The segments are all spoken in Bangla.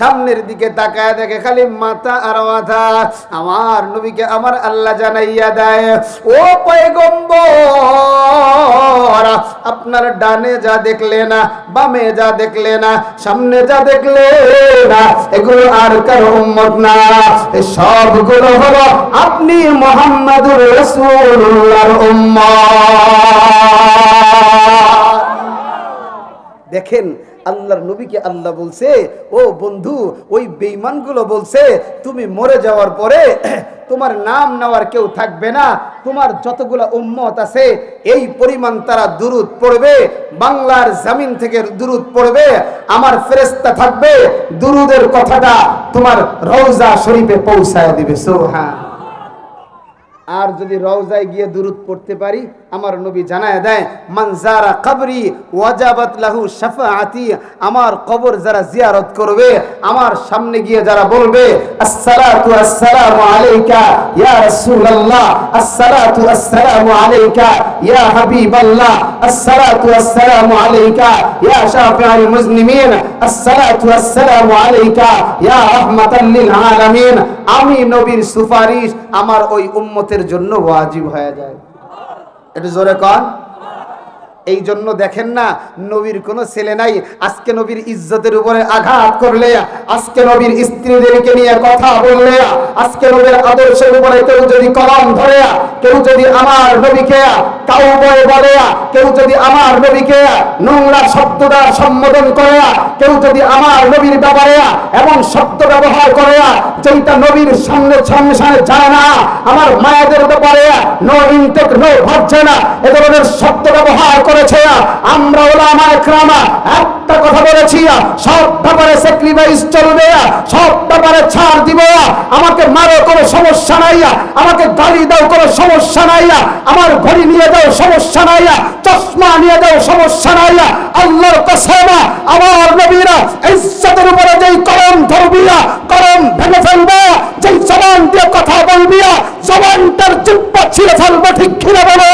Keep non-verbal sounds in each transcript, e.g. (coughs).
সামনের দিকে তাকায় দেখে খালি মাথা আর মাথা। আমার নবীকে আমার আল্লাহ জানাইয়া দেয়, ও পয়গম্বর, আপনার ডানে যা দেখলে না, বামে যা দেখলে না, সামনে যা দেখলে না, এগুলো আর কারও উম্মত না। সবগুলো হলো আপনি মোহাম্মদুর রাসূলুল্লাহর উম্মত। দেখেন আল্লাহর নবীকে আল্লাহ বলছে, ও বন্ধু, ওই বেঈমানগুলো বলছে, তুমি মরে যাওয়ার পরে (clears throat) তোমার নাম নেওয়ার কেউ থাকবে না। তোমার যতগুলো উম্মত আছে, এই পরিমাণ তারা দুরুদ পড়বে। বাংলার জামিন থেকে দুরুদ পড়বে। আমার ফেরেস্তা থাকবে। দুরুদের কথাটা তোমার রওজা শরীফে পৌঁছায় দিবে। সোহা আর যদি রওজায় গিয়ে দুরুদ পড়তে পারি, আমার নবী জানায় দেয় মানজারা কবরি ওয়াজাবাত লাহু শাফাআতি আমার কবর যারা জিয়ারত করবে, আমার সামনে গিয়ে যারা বলবে, আসসালাতু আসসালামু আলাইকা ইয়া রাসূলুল্লাহ আসসালাতু আসসালামু আলাইকা ইয়া হাবিবাল্লাহ আসসালাতু আসসালামু আলাইকা ইয়া শাফিউল মুজলিমিন আসসালাতু আসসালামু আলাইকা ইয়া রাহমাতাল লিল আলামিন আমি নবীর সুপারিশ আমার ওই উম্মতের জন্য ওয়াজিব হয়ে যায়। একটু জোরে কন। এই জন্য দেখেন না, নবীর কোনো ছেলে নাই। আজকে নবীর ইজ্জতের উপরে আঘাত করলে, আজকে নবীর স্ত্রীদেরকে নিয়ে কথা বললে, আজকে নবীর আদর্শের উপরে কেউ যদি কলম ধরে, কেউ যদি আমার নবীকে কাউ বয় বলে, কেউ যদি আমার নবীকে নোংরা শব্দ দ্বারা সম্বোধন করে, কেউ যদি আমার নবীর ব্যাপারে এমন শব্দ ব্যবহার করে যেটা নবীর সামনে সামনে যায় না, আমার মায়াদের ব্যাপারে নো ইনটেক নো ভাবছে না, এ ধরনের শব্দ ব্যবহার করেছে আমরা ওলামা একরামা, একটা কথা বলেছি সব ব্যাপারে স্যাক্রিফাইস চলবে সব ব্যাপারে ছাড় দিব আমাকে মারো, কোনো সমস্যা নাই আমাকে গালি দাও, কোনো সমস্যা নাই আমার ঘড়ি নিয়ে দাও সমস্যা নাই চশমা নিয়ে দাও সমস্যা নাই আল্লাহর কসম আমার নবীরা ইজ্জতের উপরে যেই কলম ধরবিয়া কলম ভেঙে ফেলব যেই জবান দিয়ে কথা বলবিয়া জবানটার জিব্বা ছিঁড়ে ফেলব ঠিক খিলে বলো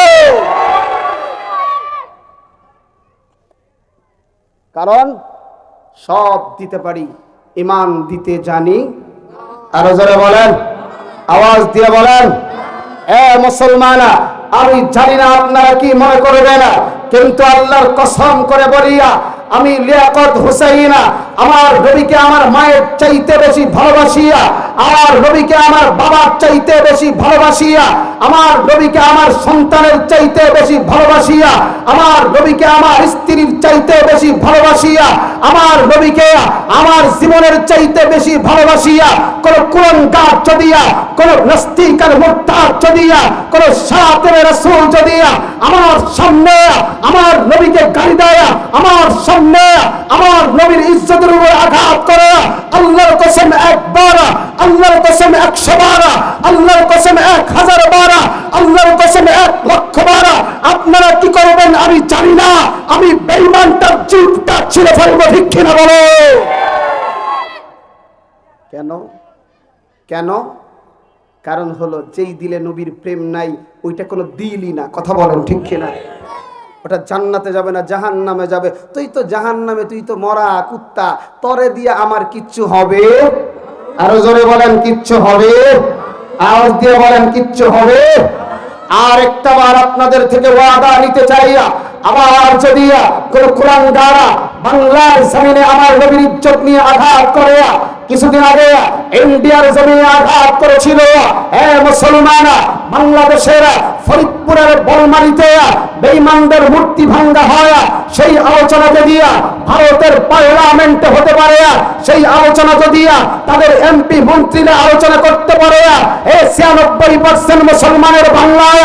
কারণ সব দিতে পারি ইমান দিতে জানি। আরও যারা বলেন, আওয়াজ দিয়ে বলেন, এ মুসলমানা আমি জানি না আপনারা কি মনে করবেন, কিন্তু আল্লাহর কসম করে বলিয়া আমি লিয়াকত হুসাইনা, আমার নবীকে আমার মায়ের চাইতে বেশি ভালোবাসিয়া, আমার নবীকে আমার বাবার চাইতে বেশি ভালোবাসিয়া, আমার নবীকে আমার সন্তানের চাইতে বেশি ভালোবাসিয়া, আমার নবীকে আমার বেশি ভালোবাসিয়া আমার নবীকে আমার জীবনের চাইতে বেশি ভালোবাসিয়া, কোন কোরআন গাছ চদিয়া, কোন নাস্তিকার মুক্তার চদিয়া, কোন সাতের রাসূল চদিয়া, আমার সামনে, আমার নবীকে গালি দেয়, আমার সামনে, আমার নবীর ইজ্জতের উপর আঘাত করে, আল্লাহর কসম একবার আল্লাহর কসম একশো বার, আল্লাহর কসম এক হাজার বার, আল্লাহর কসম এক লক্ষ বার। আপনারা কি করবেন আমি জানি না, আমি বেইমানটার জিভটা ছিঁড়ে ফেলব ঠিক কিনা বলো। কেন? কেন? কারণ হলো যেই দিলে নবীর প্রেম নাই, ওইটা কোনো দিলই না। কথা বলেন ঠিক কিনা? ওটা জান্নাতে যাবে না জাহান নামে যাবে। তুই তো জাহান নামে তুই তো মরা কুত্তা। তরে দিয়ে আমার কিচ্ছু হবে? আরও জোরে বলেন, কিচ্ছু হবে? আওয়াজ দিয়ে বলেন, কিচ্ছু হবে? আর একটা বার আপনাদের থেকে ওয়াদা নিতে চাই আবার যদি কোন কোরআন দ্বারা বাংলার জমিনে আমার নবীর ইজ্জত নিয়ে আঘাত করে। কিছুদিন আগে ইন্ডিয়ার জমিনে আঘাত করেছিল। হ্যাঁ মুসলমান বাংলাদেশের ফরিদপুরের বলমারিতে বেঈমানদের মূর্তি ভাঙ্গা হয়, সেই আলোচনা যদি ভারতের পার্লামেন্টে হতে পারে, সেই আলোচনা যদি তাদের এমপি মন্ত্রীরা আলোচনা করতে পারে, এ ছিয়ানব্বই পার্সেন্ট মুসলমানের বাংলায়,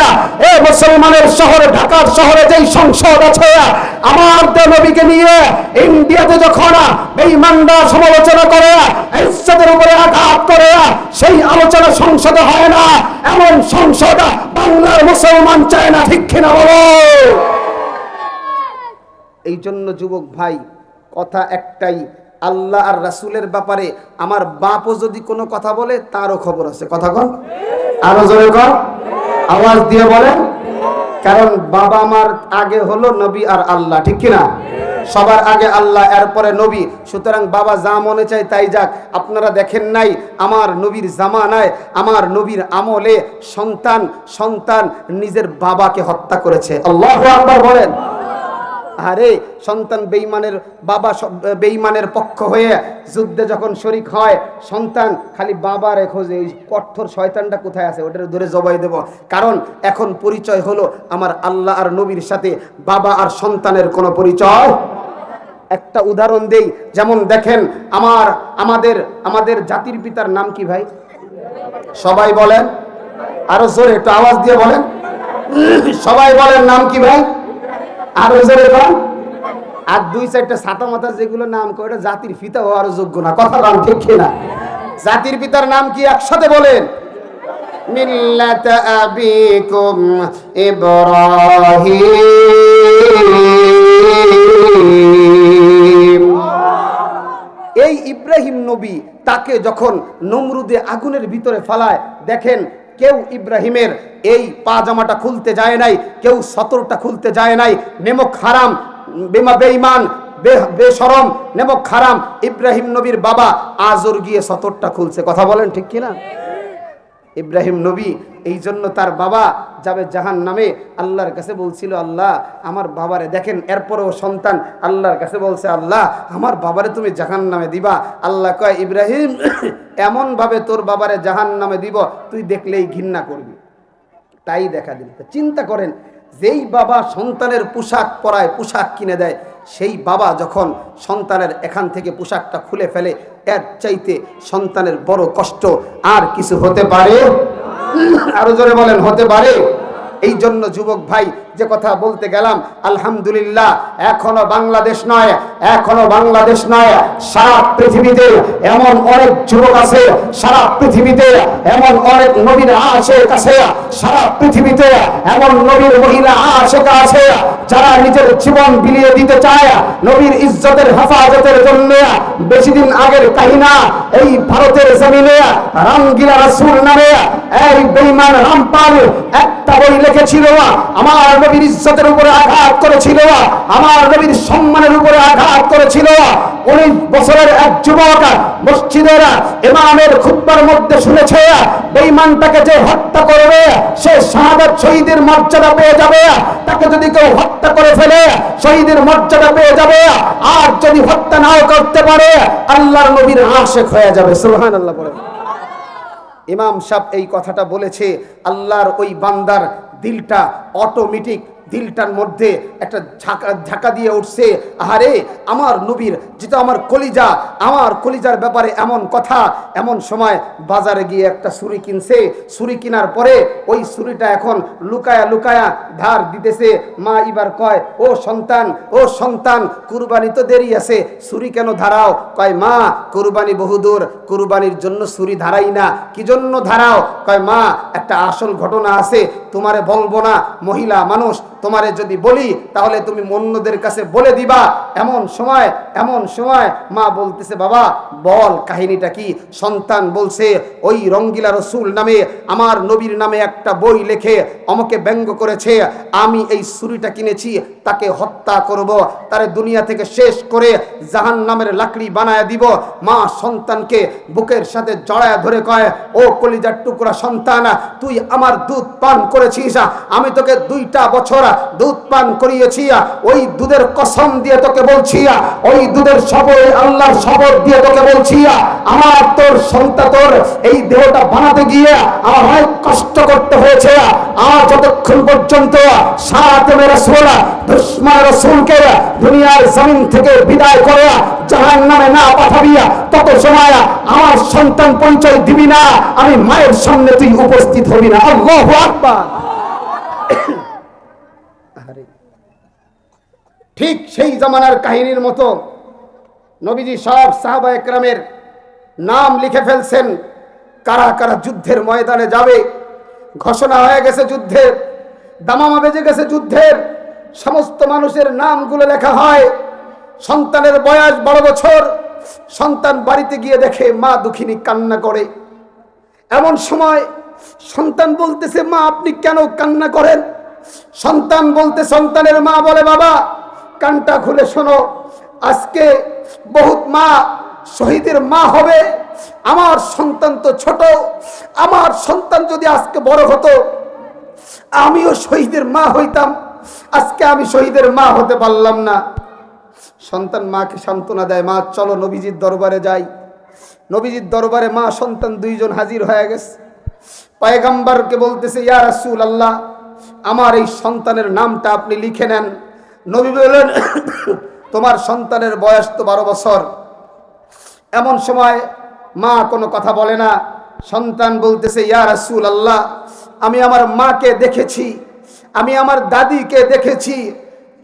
এ মুসলমানের শহরে, ঢাকার শহরে যেই সংসদ আছে, আমার দেবীকে নিয়ে ইন্ডিয়াতে যখন বেঈমানরা সমালোচনা করে, ইজ্জতের উপরে আঘাত করে, সেই আলোচনা সংসদে হয় না। এমন সংসদ বাংলার মুসলমান চায় না, ঠিক কিনা বলো? এই জন্য যুবক ভাই, কথা একটাই, আল্লাহ আর রাসূলের ব্যাপারে আমার বাপও যদি কোনো কথা বলে, তারও খবর আছে। কথা কন। আরও জোরে কন। আওয়াজ দিয়ে বলেন। কারণ বাবা আমার আগে হলো নবী আর আল্লাহ, ঠিক কিনা? সবার আগে আল্লাহ, এরপরে নবী। সুতরাং বাবা যা মনে চায় তাই যাক। আপনারা দেখেন নাই, আমার নবীর জামানায়, আমার নবীর আমলে সন্তান সন্তান নিজের বাবাকে হত্যা করেছে। আল্লাহ আকবর বলেন। আরে সন্তান বেইমানের বাবা বেইমানের পক্ষ হয়ে যুদ্ধে যখন শরিক হয়, সন্তান খালি বাবার খোঁজে, এই কঠোর শয়তানটা কোথায় আছে? ওটার ধরে জবাই দেব। কারণ এখন পরিচয় হলো আমার আল্লাহ আর নবীর সাথে বাবা আর সন্তানের কোনো পরিচয়। একটা উদাহরণ দেই, যেমন দেখেন আমার, আমাদের আমাদের জাতির পিতার নাম কি ভাই? সবাই বলেন। আরও জোরে একটু আওয়াজ দিয়ে বলেন। সবাই বলেন নাম কি ভাই? আরও জোরে আর দুই চারটা ছাতা মাথা যেগুলো নাম করে জাতির পিতা হওয়ার যোগ্য না। কথা নাম ঠিক না জাতির পিতার নাম কি একসাথে বলেন? মিল্লাত আবিকুম ইব্রাহিম। এই ইব্রাহিম নবী তাকে যখন নমরুদে আগুনের ভিতরে ফালায়, দেখেন কেউ ইব্রাহিমের এই পাজামাটা খুলতে যায় নাই, কেউ সতরটা খুলতে যায় নাই। নেমক হারাম, বেমা বেঈমান বেসরম, নেমক হারাম। ইব্রাহিম নবীর বাবা আজর গিয়ে সতরটা খুলছে। কথা বলেন ঠিক কিনা? ইব্রাহিম নবী এই জন্য তার বাবা যাবে জাহান নামে আল্লাহর কাছে বলছিল, আল্লাহ, আমার বাবারে দেখেন, এরপরও সন্তান। আল্লাহর কাছে বলছে, আল্লাহ, আমার বাবারে তুমি জাহান নামে দিবা। আল্লাহ কয়, ইব্রাহিম (coughs) এমন ভাবে তোর বাবারে জাহান নামে দিব, তুই দেখলেই ঘৃণা করবি। তাই দেখা দিল। চিন্তা করেন, যেই বাবা সন্তানের পোশাক পরায় পোশাক কিনে দেয় সেই বাবা যখন সন্তানের এখান থেকে পোশাকটা খুলে ফেলে, এর চাইতে সন্তানের বড় কষ্ট আর কিছু হতে পারে? আরও জোরে বলেন, হতে পারে? এই জন্য যুবক ভাই, যে কথা বলতে গেলাম, আলহামদুলিল্লাহ, এখনও বাংলাদেশ নয়, এখনও বাংলাদেশ নয়, সারা পৃথিবীতে এমন অনেক যুবক আছে, সারা পৃথিবীতে এমন অনেক নবীর আশেক আছে, সারা পৃথিবীতে এমন নবীর মহিলা আশেক আছে, যারা নিজের জীবন বিলিয়ে দিতে চায়, নবীর ইজ্জতের হেফাজতের জন্য বেশি দিন আগের কাহিনা, এই ভারতের জমিনে রামগিলা রাসূল নামে এই বেঈমান রামপাল, একটা বই লিখেছিল আমার নবীর ইজ্জতের উপরে আঘাত করেছিল আমার নবীর সম্মানের উপরে আঘাত করেছিল উনিশ বছরের এক যুবক মসজিদের ইমামের খুতবার মধ্যে শুনেছে বেঈমানটাকে যে হত্যা করবে, সে শাহাদাত শহীদের মর্যাদা পেয়ে যাবে তাকে যদি কেউ হত্যা করে ফেলে, শহীদের মর্যাদা পেয়ে যাবে আর যদি হত্যা নাও করতে পারে, আল্লাহর নবীর আশেক হয়ে যাবে। সুবহানাল্লাহ বলে ইমাম সাহেব এই কথাটা বলেছে, আল্লাহর ওই বান্দার দিলটা অটোমেটিক দিলটার মধ্যে একটা ঝাঁকা ঝাঁকা দিয়ে উঠছে। আহারে, আমার নবীর যেটা আমার কলিজা, আমার কলিজার ব্যাপারে এমন কথা, এমন সময় বাজারে গিয়ে একটা ছুরি কিনছে। ছুরি কেনার পরে ওই ছুরিটা এখন লুকায়া লুকায়া ধার দিতেছে। মা এবার কয়, ও সন্তান ও সন্তান, কুরবানি তো দেরি আছে। ছুরি কেন ধারাও? কয়, মা, কুরবানি বহুদূর কুরবানির জন্য ছুরি ধারাই না। কি জন্য ধারাও? কয়, মা, একটা আসল ঘটনা আছে। তোমারে বলব না, মহিলা মানুষ তোমারে যদি বলি, তাহলে তুমি মন্যদের কাছে বলে দিবা। এমন সময় এমন সময় মা বলতেছে, বাবা, বল, কাহিনীটা কি? সন্তান বলছে, ওই রঙ্গিলা রসুল নামে, আমার নবীর নামে একটা বই লেখে আমাকে ব্যঙ্গ করেছে। আমি এই ছুরিটা কিনেছি, তাকে হত্যা করব। তারে দুনিয়া থেকে শেষ করে জাহান নামের লাকড়ি বানায় দিব। মা সন্তানকে বুকের সাথে জড়ায় ধরে কয়, ও কলিজার টুকরা সন্তান, তুই আমার দুধ পান করেছিস। আমি তোকে দুইটা বছর দুধ পান করিয়েছি ওই দুধের কসম দিয়ে তোকে বলছি ওই দুধের আল্লাহর দিয়ে তোকে বলছি আমার তোর সন্তান তোর এই দেহটা বানাতে গিয়ে আমার অনেক কষ্ট করতে হয়েছে যতক্ষণ পর্যন্ত দুনিয়ার জমিন থেকে বিদায় করে জাহান নামে না পাঠাবিয়া তত সময় আমার সন্তান পরিচয় দিবি না, আমি মায়ের সামনে তুই উপস্থিত হবি না। আল্লাহু ঠিক সেই জামানার কাহিনীর মতো নবীজি সব সাহাবা একরামের নাম লিখে ফেলছেন, কারা কারা যুদ্ধের ময়দানে যাবে, ঘোষণা হয়ে গেছে যুদ্ধের, দামামা বেজে গেছে যুদ্ধের, সমস্ত মানুষের নামগুলো লেখা হয়, সন্তানের বয়স বড় বছর, সন্তান বাড়িতে গিয়ে দেখে মা দুঃখিনী কান্না করে। এমন সময় সন্তান বলতেছে, মা, আপনি কেন কান্না করেন? সন্তান বলতে, সন্তানের মা বলে, বাবা কানটা খুলে শোনো। আজকে বহুত মা, শহীদের মা হবে। আমার সন্তান তো ছোট। আমার সন্তান যদি আজকে বড় হতো, আমিও শহীদের মা হইতাম। আজকে আমি শহীদের মা হতে পারলাম না। সন্তান মাকে সান্ত্বনা দেয়, মা, চলো নবীজির দরবারে যাই। নবীজির দরবারে মা, সন্তান দুইজন হাজির হয়ে গেছে। পায়গাম্বারকে বলতেছে, ইয়া আল্লাহ আমার এই সন্তানের নামটা আপনি লিখে নেন। নবী বললেন, তোমার সন্তানের বয়স তো বারো বছর। এমন সময় মা কোনো কথা বলে না। সন্তান বলতেছে, ইয়া রাসূল আল্লাহ আমি আমার মাকে দেখেছি, আমি আমার দাদিকে দেখেছি।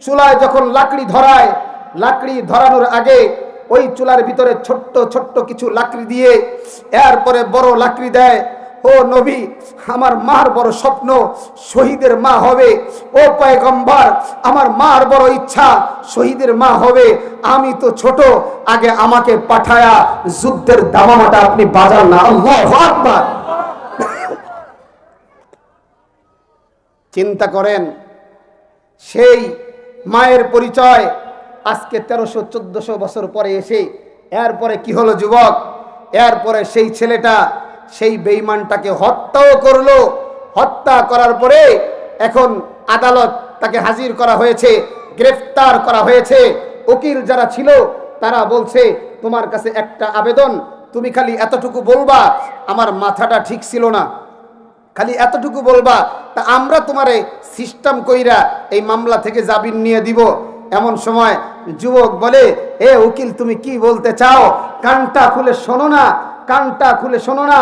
চুলায় যখন লাকড়ি ধরায়, লাকড়ি ধরানোর আগে ওই চুলার ভিতরে ছোট্ট ছোট্ট কিছু লাকড়ি দিয়ে এরপরে বড় লাকড়ি দেয়। ও নবী, আমার মার বড় স্বপ্ন শহীদের মা হবে। ও পয়গম্বর, আমার মার বড় ইচ্ছা শহীদের মা হবে। আমি তো ছোট, আগে আমাকে পাঠায়া যুদ্ধের দামামাটা আপনি বাজান না। আকবার। চিন্তা করেন, সেই মায়ের পরিচয় আজকে তেরোশো, চোদ্দশো বছর পরে এসে, এরপরে কি হলো যুবক? এরপরে সেই ছেলেটা সেই বেইমানটাকে হত্যাও করল। হত্যা করার পরে এখন আদালত তাকে হাজির করা হয়েছে, গ্রেফতার করা হয়েছে। উকিল যারা ছিল, তারা বলছে, তোমার কাছে একটা আবেদন, তুমি খালি এতটুকু বলবা, আমার মাথাটা ঠিক ছিল না। খালি এতটুকু বলবা, তা আমরা তোমারে সিস্টেম কইরা এই মামলা থেকে জামিন নিয়ে দিব। এমন সময় যুবক বলে, এ উকিল, তুমি কি বলতে চাও? কানটা খুলে শোনো না, কানটা খুলে শোনো না।